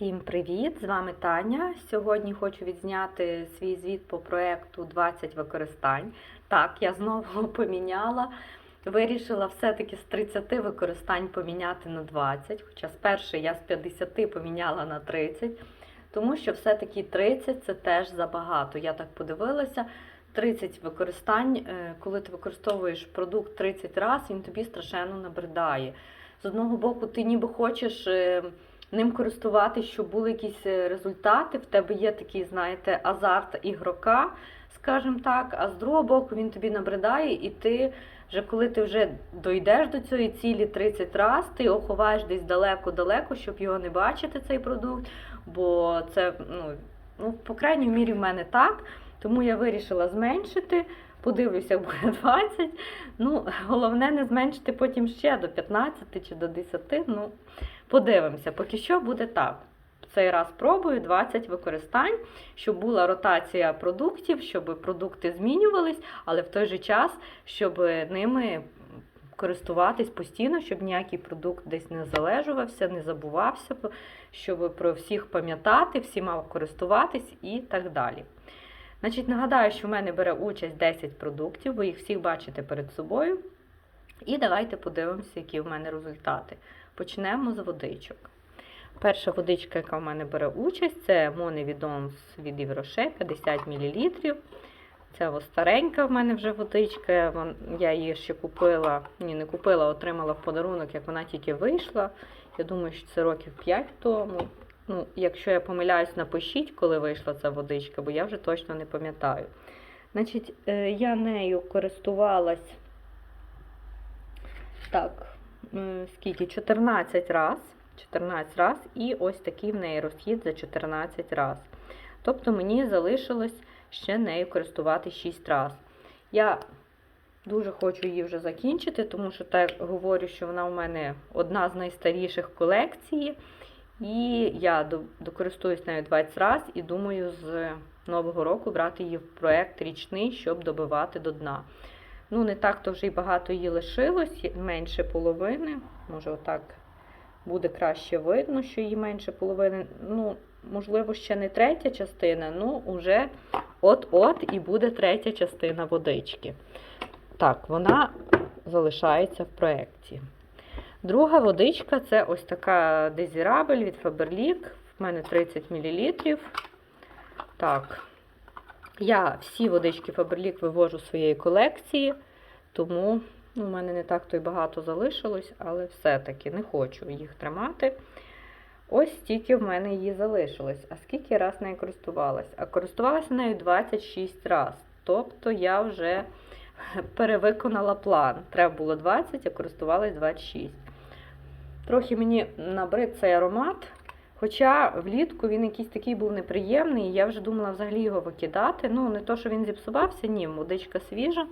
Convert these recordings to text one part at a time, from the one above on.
Всім привіт! З вами Таня. Сьогодні хочу відзняти свій звіт по проєкту 20 використань. Так, я знову поміняла. Вирішила все-таки з 30 використань поміняти на 20, хоча спершу я з 50 поміняла на 30, тому що все-таки 30 це теж забагато. Я так подивилася. 30 використань, е, коли ти використовуєш продукт 30 разів, він тобі страшенно набридає. З одного боку, ти ніби хочеш е, ним користуватися, щоб були якісь е, результати. В тебе є такий, знаєте, азарт ігрока, скажімо так, а з другого боку він тобі набридає, і ти вже коли ти вже дойдеш до цієї цілі 30 разів, ти його ховаєш десь далеко-далеко, щоб його не бачити, цей продукт. Бо це, ну, ну по крайній мірі, в мене так. Тому я вирішила зменшити. Подивлюся, буде 20. Ну, головне не зменшити потім ще до 15 чи до 10. Ну, подивимося, поки що буде так. Цей раз пробую 20 використань, щоб була ротація продуктів, щоб продукти змінювались, але в той же час, щоб ними користуватись постійно, щоб ніякий продукт десь не залежувався, не забувався, щоб про всіх пам'ятати, всіма користуватись і так далі. Значить, нагадаю, що в мене бере участь 10 продуктів, ви їх всіх бачите перед собою. І давайте подивимося, які в мене результати. Почнемо з водичок. Перша водичка, яка в мене бере участь, це Моневідонс від Євроше 50 мл. Це старенька в мене вже водичка. Я її ще купила, ні, не купила, отримала в подарунок, як вона тільки вийшла. Я думаю, що це років 5 тому. Ну, Якщо я помиляюсь, напишіть, коли вийшла ця водичка, бо я вже точно не пам'ятаю. Значить, е, я нею користувалась так, скільки? 14 раз. 14 раз, і ось такий в неї розхід за 14 раз. Тобто мені залишилось ще нею користувати 6 раз. Я дуже хочу її вже закінчити, тому що так говорю, що вона у мене одна з найстаріших колекцій. І я докористуюсь нею 20 раз і думаю, з нового року брати її в проєкт річний, щоб добивати до дна. Ну, не так то вже й багато її лишилось, менше половини. Може, отак буде краще видно, що її менше половини. Ну, можливо, ще не третя частина, ну, вже от-от і буде третя частина водички. Так, вона залишається в проєкті. Друга водичка це ось така дезірабель від Faberlic. В мене 30 мл. Так, я всі водички Faberlic вивожу з своєї колекції, тому ну, у мене не так то й багато залишилось, але все-таки не хочу їх тримати. Ось стільки в мене її залишилось. А скільки раз нею користувалась? А користувалася нею 26 разів. Тобто я вже перевиконала план. Треба було 20, а користувалась 26. Трохи мені набрид цей аромат. Хоча влітку він якийсь такий був неприємний, і я вже думала взагалі його викидати. Ну, не то, що він зіпсувався, ні, водичка свіжа.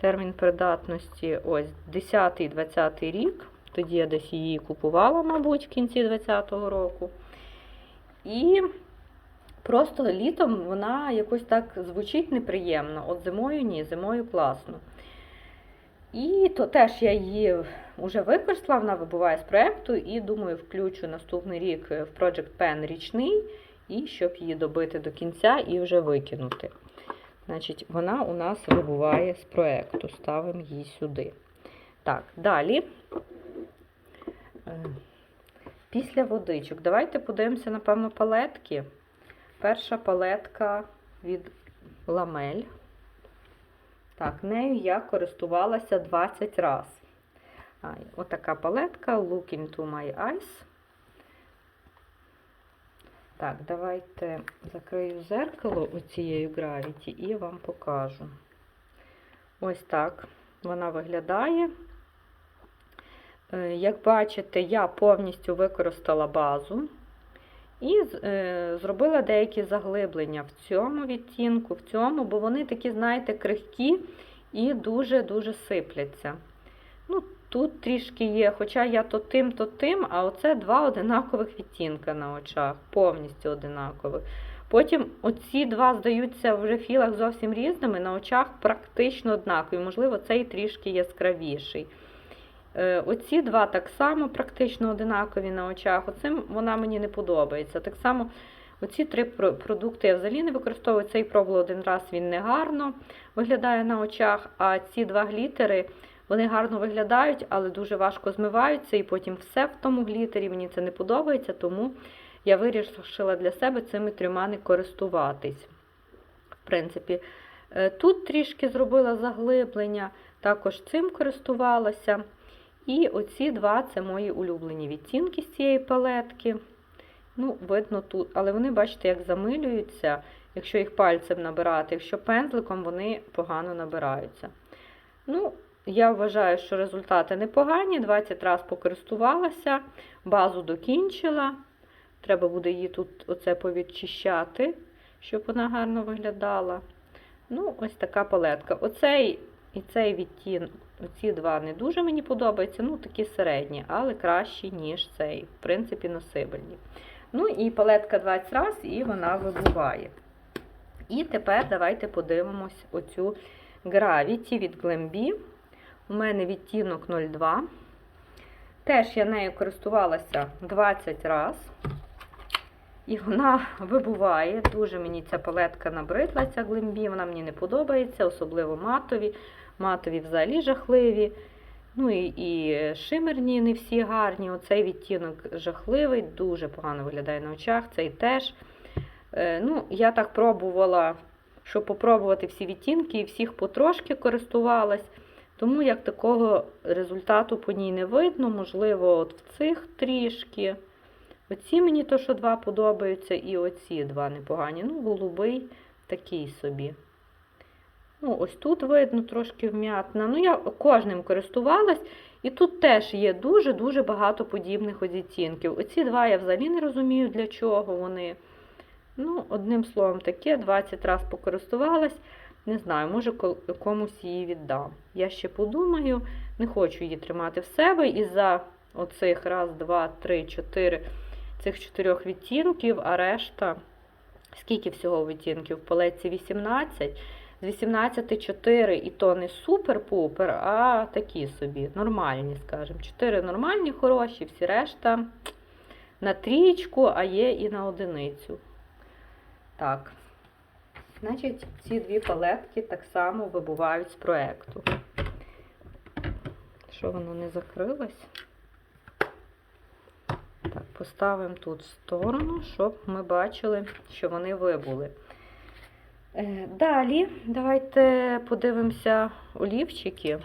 Термін придатності ось 10-20 рік. Тоді я десь її купувала, мабуть, в кінці 20-го року. І просто літом вона якось так звучить неприємно. От зимою ні, зимою класно. І то теж я її вже використала, вона вибуває з проєкту, і думаю, включу наступний рік в Project Pen річний, і щоб її добити до кінця і вже викинути. Значить, Вона у нас вибуває з проєкту. Ставимо її сюди. Так, далі. Е, після водичок. Давайте подивимося, напевно, палетки. Перша палетка від ламель. Так, нею я користувалася 20 разів. Отака палетка Look into my eyes. Так, давайте закрию зеркало оцією Gravity і вам покажу. Ось так вона виглядає. Е, як бачите, я повністю використала базу і е, зробила деякі заглиблення в цьому відтінку, в цьому, бо вони такі, знаєте, крихкі і дуже-дуже сипляться. Ну, Тут трішки є, хоча я то тим, то тим, а оце два одинакових відтінка на очах, повністю одинакових. Потім оці два здаються в філах зовсім різними, на очах практично однакові. Можливо, цей трішки яскравіший. Е, Оці два так само практично одинакові на очах. Оцим вона мені не подобається. Так само оці три продукти я взагалі не використовую. Цей пробувала один раз, він не гарно виглядає на очах. А ці два глітери вони гарно виглядають, але дуже важко змиваються. І потім все в тому глітері. Мені це не подобається, тому я вирішила для себе цими трьома не користуватись. В принципі, Е, тут трішки зробила заглиблення, також цим користувалася. І оці два це мої улюблені відтінки з цієї палетки. Ну, видно тут, але вони, бачите, як замилюються, якщо їх пальцем набирати, якщо пензликом вони погано набираються. Ну, я вважаю, що результати непогані. 20 разів покористувалася, базу докінчила. Треба буде її тут оце повідчищати, щоб вона гарно виглядала. Ну, ось така палетка. Оцей і цей відтін, оці два не дуже мені подобаються, ну такі середні, але кращі, ніж цей. В принципі, носибельні. Ну і палетка 20 раз, і вона вибуває. І тепер давайте подивимось оцю Gravity від Glambi. У мене відтінок 02. Теж я нею користувалася 20 раз. І вона вибуває. Дуже мені ця палетка набридла, ця глимбі, вона мені не подобається, особливо матові. Матові взагалі жахливі. Ну і, і шимерні не всі гарні. Оцей відтінок жахливий, дуже погано виглядає на очах. Цей теж. Е, ну, Я так пробувала, щоб попробувати всі відтінки, і всіх потрошки користувалась. Тому як такого результату по ній не видно, можливо, от в цих трішки. Оці мені то, що два подобаються, і оці два непогані. Ну, голубий такий собі. Ну, ось тут видно трошки вм'ятна. Ну, я кожним користувалась, і тут теж є дуже-дуже багато подібних відтінків. Оці два я взагалі не розумію, для чого вони. Ну, одним словом, таке 20 разів покористувалась. Не знаю, може комусь її віддам. Я ще подумаю, не хочу її тримати в себе. І за оцих раз, два, три, чотири цих чотирьох відтінків, а решта, скільки всього відтінків? В палеці 18. З 18 4 і то не супер-пупер, а такі собі, нормальні, скажімо. 4 нормальні, хороші, всі решта на трічку, а є і на одиницю. Так. Значить, ці дві палетки так само вибувають з проєкту. Що воно не закрилось? Так, поставимо тут в сторону, щоб ми бачили, що вони вибули. Е, Далі, давайте подивимося олівчики.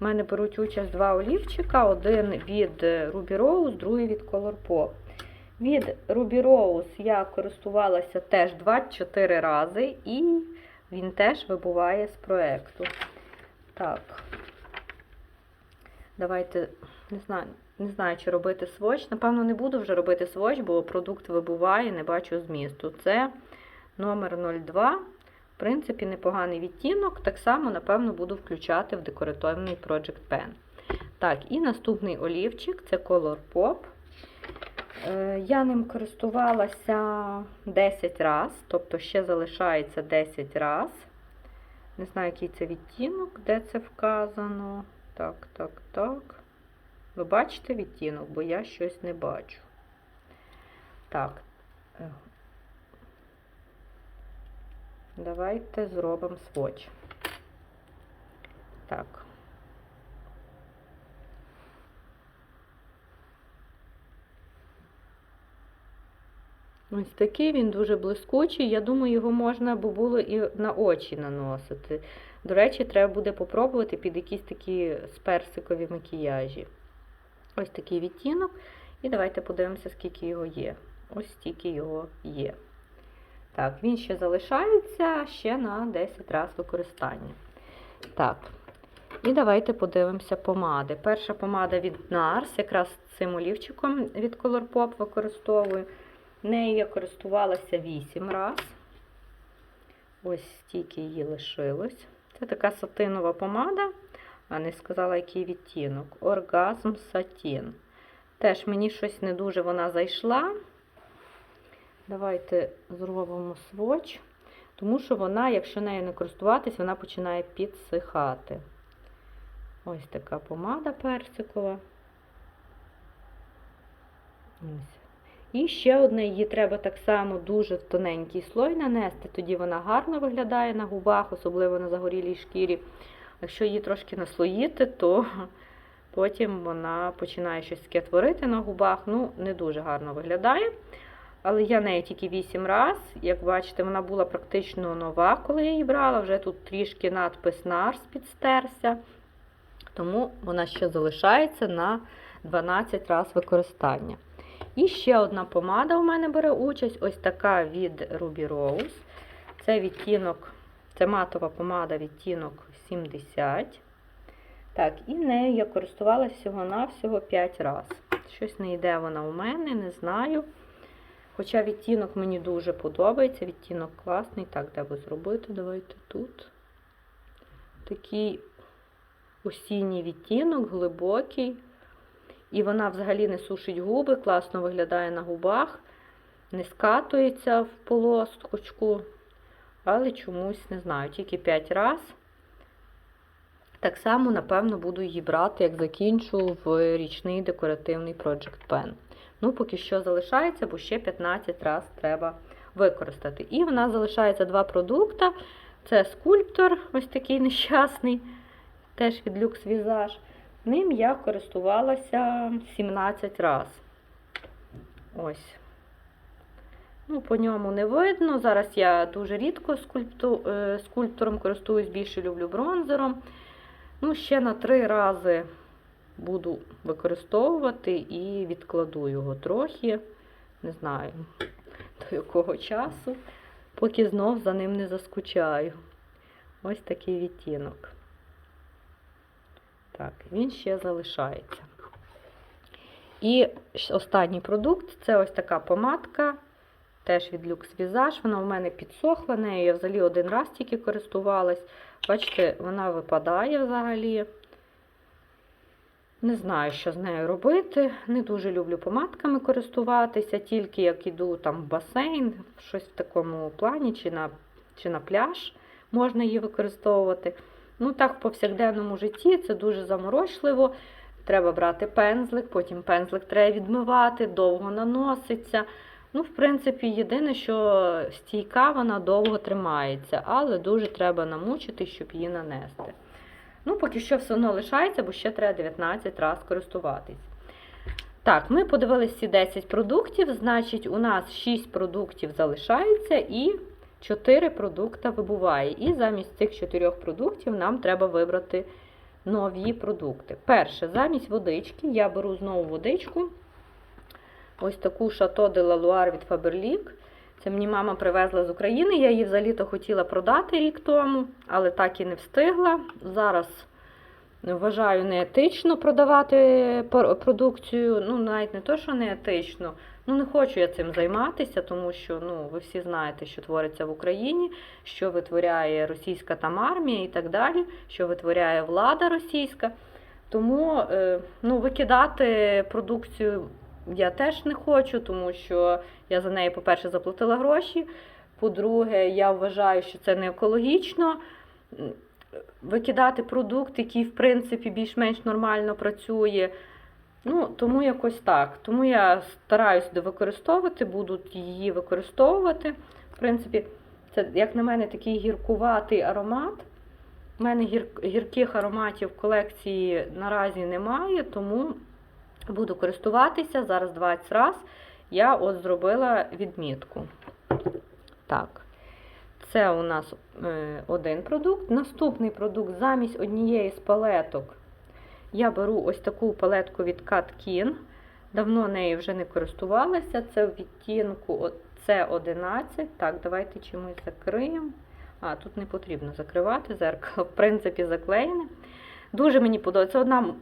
У мене беруть участь два олівчика: один від Ruby Rose, другий від Colourpop. Від Ruby Rose я користувалася теж 24 рази, і він теж вибуває з проєкту. Так, давайте, не знаю, не знаю, чи робити сводч. Напевно, не буду вже робити сводч, бо продукт вибуває, не бачу змісту. Це номер 02. В принципі, непоганий відтінок. Так само, напевно, буду включати в декоративний Project Pen. Так, і наступний олівчик це Color Pop. Е, Я ним користувалася 10 раз, тобто ще залишається 10 раз. Не знаю, який це відтінок, де це вказано. Так, так, так. Ви бачите відтінок, бо я щось не бачу. Так. Давайте зробимо сводч. Так. Ось такий він дуже блискучий. Я думаю, його можна б було і на очі наносити. До речі, треба буде попробувати під якісь такі сперсикові макіяжі. Ось такий відтінок. І давайте подивимося, скільки його є. Ось стільки його є. Так, він ще залишається ще на 10 разів використання. Так. І давайте подивимося помади. Перша помада від NARS, якраз цим олівчиком від Colourpop використовую. Нею я користувалася 8 разів. Ось стільки її лишилось. Це така сатинова помада, а не сказала, який відтінок. Оргазм сатін. Теж мені щось не дуже вона зайшла. Давайте зробимо сводч, тому що вона, якщо нею не користуватись, вона починає підсихати. Ось така помада персикова. Ось. І ще одне, її треба так само дуже в тоненький слой нанести, тоді вона гарно виглядає на губах, особливо на загорілій шкірі. Якщо її трошки наслоїти, то потім вона починає щось таке творити на губах. Ну, не дуже гарно виглядає. Але я нею тільки 8 раз. Як бачите, вона була практично нова, коли я її брала. Вже тут трішки надпис NARS підстерся. Тому вона ще залишається на 12 раз використання. І ще одна помада у мене бере участь. Ось така від Ruby Rose. Це відтінок, це матова помада відтінок 70. Так, і нею я користувалася всього-навсього 5 разів. Щось не йде вона у мене, не знаю. Хоча відтінок мені дуже подобається, відтінок класний. Так, де би зробити? Давайте тут. Такий осінній відтінок, глибокий. І вона взагалі не сушить губи, класно виглядає на губах, не скатується в полосочку, але чомусь не знаю, тільки 5 разів. Так само, напевно, буду її брати, як закінчу в річний декоративний Project Pen. Ну, поки що залишається, бо ще 15 разів треба використати. І в нас залишається два продукти. Це скульптор, ось такий нещасний, теж від Lux Visage. Ним я користувалася 17 разів. Ось. Ну, по ньому не видно. Зараз я дуже рідко скульпту, е, скульптором користуюсь, більше люблю бронзером. Ну, ще на три рази буду використовувати і відкладу його трохи. Не знаю, до якого часу, поки знов за ним не заскучаю. Ось такий відтінок. Так, він ще залишається. І останній продукт це ось така помадка, теж від Lux Visage. Вона у мене підсохла, нею я взагалі один раз тільки користувалась. Бачите, вона випадає взагалі. Не знаю, що з нею робити. Не дуже люблю помадками користуватися, тільки як іду там в басейн, щось в такому плані, чи на, чи на пляж можна її використовувати. Ну, так, в повсякденному житті це дуже заморочливо. Треба брати пензлик, потім пензлик треба відмивати, довго наноситься. Ну, в принципі, єдине, що стійка вона довго тримається, але дуже треба намучити, щоб її нанести. Ну, поки що все одно лишається, бо ще треба 19 разів користуватись. Так, ми подивилися ці 10 продуктів, значить, у нас 6 продуктів залишається і 4 продукти вибуває. І замість цих 4 продуктів нам треба вибрати нові продукти. Перше, замість водички я беру знову водичку. Ось таку de la Loire від Faberlic. Це мені мама привезла з України. Я її взагалі-то хотіла продати рік тому, але так і не встигла. Зараз вважаю неетично продавати продукцію. Ну, навіть не то, що неетично. Ну, не хочу я цим займатися, тому що ну, ви всі знаєте, що твориться в Україні, що витворяє російська там армія і так далі, що витворяє влада російська. Тому е, ну, викидати продукцію я теж не хочу, тому що я за неї, по-перше, заплатила гроші. По-друге, я вважаю, що це не екологічно. Викидати продукт, який, в принципі, більш-менш нормально працює. Ну, Тому якось так. Тому я стараюся використовувати, буду її використовувати. В принципі, це, як на мене, такий гіркуватий аромат. У мене гір, гірких ароматів в колекції наразі немає, тому буду користуватися. Зараз 20 раз я от зробила відмітку. Так, це у нас е, один продукт. Наступний продукт замість однієї з палеток. Я беру ось таку палетку від Katkin. Давно нею вже не користувалася. Це в відтінку С11. Так, давайте чимось закриємо. А, тут не потрібно закривати зеркало, в принципі, заклеєне. Дуже мені подобається. Це одна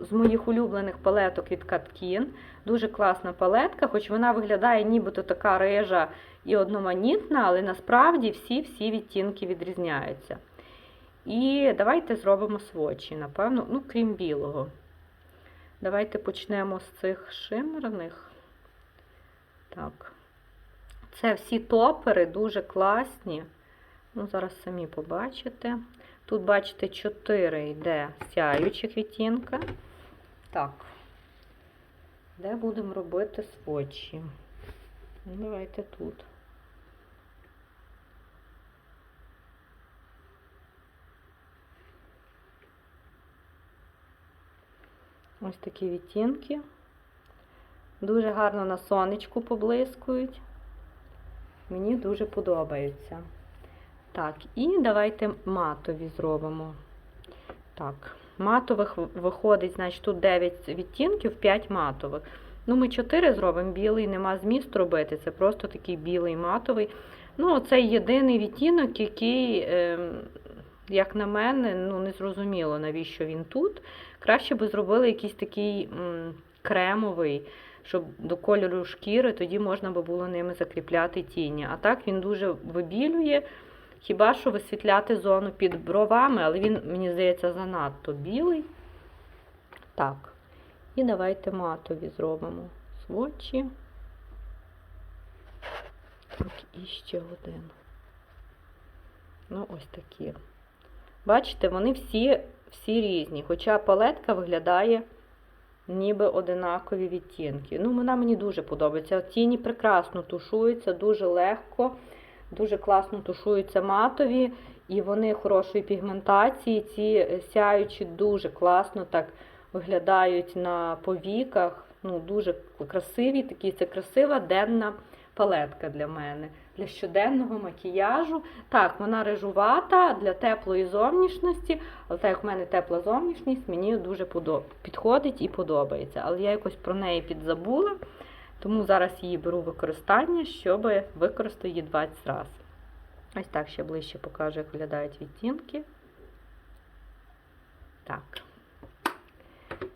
з моїх улюблених палеток від Katkin. Дуже класна палетка, хоч вона виглядає нібито така рижа і одноманітна, але насправді всі-всі відтінки відрізняються. І давайте зробимо свочі, напевно, ну, крім білого. Давайте почнемо з цих шимерних. Так. Це всі топери дуже класні. Ну, Зараз самі побачите. Тут, бачите, 4 йде сяючих відтінка. Так, де будемо робити свочі? Ну, давайте тут. Ось такі відтінки. Дуже гарно на сонечку поблискують. Мені дуже подобаються. Так, і давайте матові зробимо. Так, матових виходить, значить, тут 9 відтінків, 5 матових. Ну, ми 4 зробимо, білий нема змісту робити. Це просто такий білий матовий. Ну, це єдиний відтінок, який, е, як на мене, ну, не зрозуміло, навіщо він тут. Краще би зробили якийсь такий кремовий, щоб до кольору шкіри, тоді можна би було ними закріпляти тіні. А так він дуже вибілює. Хіба що висвітляти зону під бровами, але він, мені здається, занадто білий. Так. І давайте матові зробимо свочі. Так, і ще один. Ну, ось такі. Бачите, вони всі, всі різні. Хоча палетка виглядає ніби одинакові відтінки. Ну, вона мені дуже подобається. Тіні прекрасно тушуються, дуже легко. Дуже класно тушуються матові, і вони хорошої пігментації. Ці сяючі дуже класно так виглядають на повіках. Ну, Дуже красиві такі. Це красива денна палетка для мене. Для щоденного макіяжу. Так, вона рижувата для теплої зовнішності, але так як в мене тепла зовнішність, мені дуже підходить і подобається. Але я якось про неї підзабула. Тому зараз її беру в використання, щоб використати її 20 разів. Ось так ще ближче покажу, як виглядають відтінки. Так.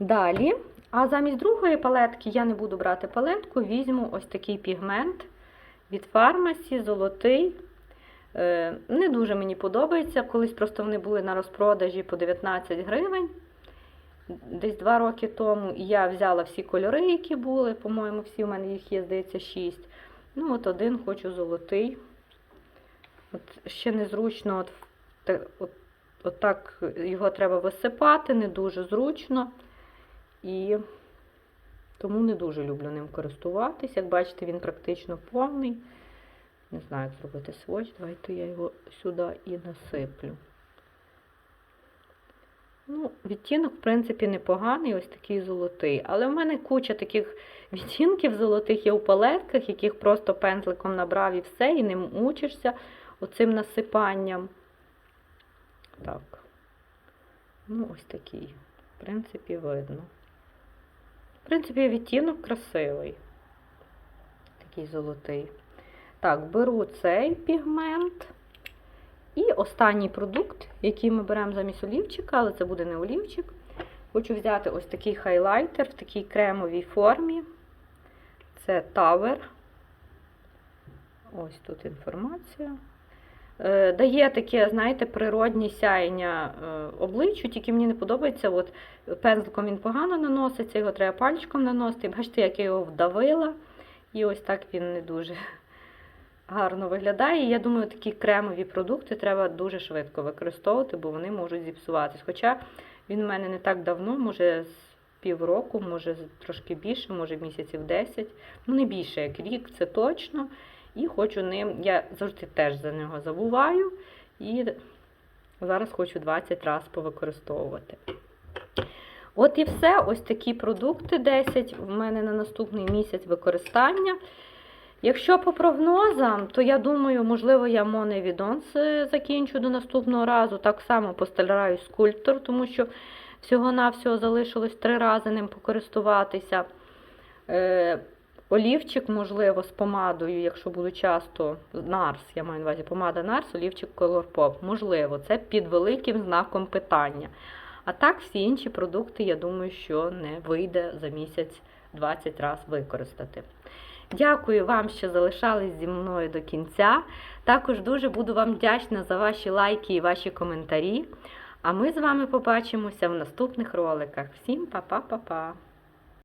Далі, а замість другої палетки я не буду брати палетку, візьму ось такий пігмент від фармасі, золотий. Е, не дуже мені подобається. Колись просто вони були на розпродажі по 19 гривень десь два роки тому, я взяла всі кольори, які були. По-моєму, всі у мене їх є, здається, шість. Ну, от один хочу золотий. От Ще незручно, от, от, от так його треба висипати, не дуже зручно. І тому не дуже люблю ним користуватись. Як бачите, він практично повний. Не знаю, як зробити сводч. Давайте я його сюди і насиплю. Ну, Відтінок, в принципі, непоганий, ось такий золотий. Але в мене куча таких відтінків золотих є у палетках, яких просто пензликом набрав і все, і ним мучишся оцим насипанням. Так. Ну, ось такий. В принципі, видно. В принципі, відтінок красивий. Такий золотий. Так, беру цей пігмент. І останній продукт, який ми беремо замість олівчика, але це буде не олівчик. Хочу взяти ось такий хайлайтер в такій кремовій формі. Це Tower. Ось тут інформація. Е, дає таке, знаєте, природні сяєння е, обличчю, тільки мені не подобається. От Пензликом він погано наноситься, його треба пальчиком наносити. Бачите, як я його вдавила. І ось так він не дуже гарно виглядає. Я думаю, такі кремові продукти треба дуже швидко використовувати, бо вони можуть зіпсуватись. Хоча він у мене не так давно, може з півроку, може трошки більше, може місяців 10. Ну, не більше, як рік, це точно. І хочу ним, я завжди теж за нього забуваю. І зараз хочу 20 разів повикористовувати. От і все. Ось такі продукти 10 в мене на наступний місяць використання. Якщо по прогнозам, то я думаю, можливо, я моневідонс закінчу до наступного разу. Так само постараюсь скульптор, тому що всього-навсього залишилось три рази ним покористуватися. Е, Олівчик, можливо, з помадою, якщо буду часто, Нарс, я маю на увазі помада Нарс, олівчик Color Pop. Можливо, це під великим знаком питання. А так, всі інші продукти, я думаю, що не вийде за місяць 20 разів використати. Дякую вам, що залишались зі мною до кінця. Також дуже буду вам вдячна за ваші лайки і ваші коментарі. А ми з вами побачимося в наступних роликах. Всім па-па-па-па!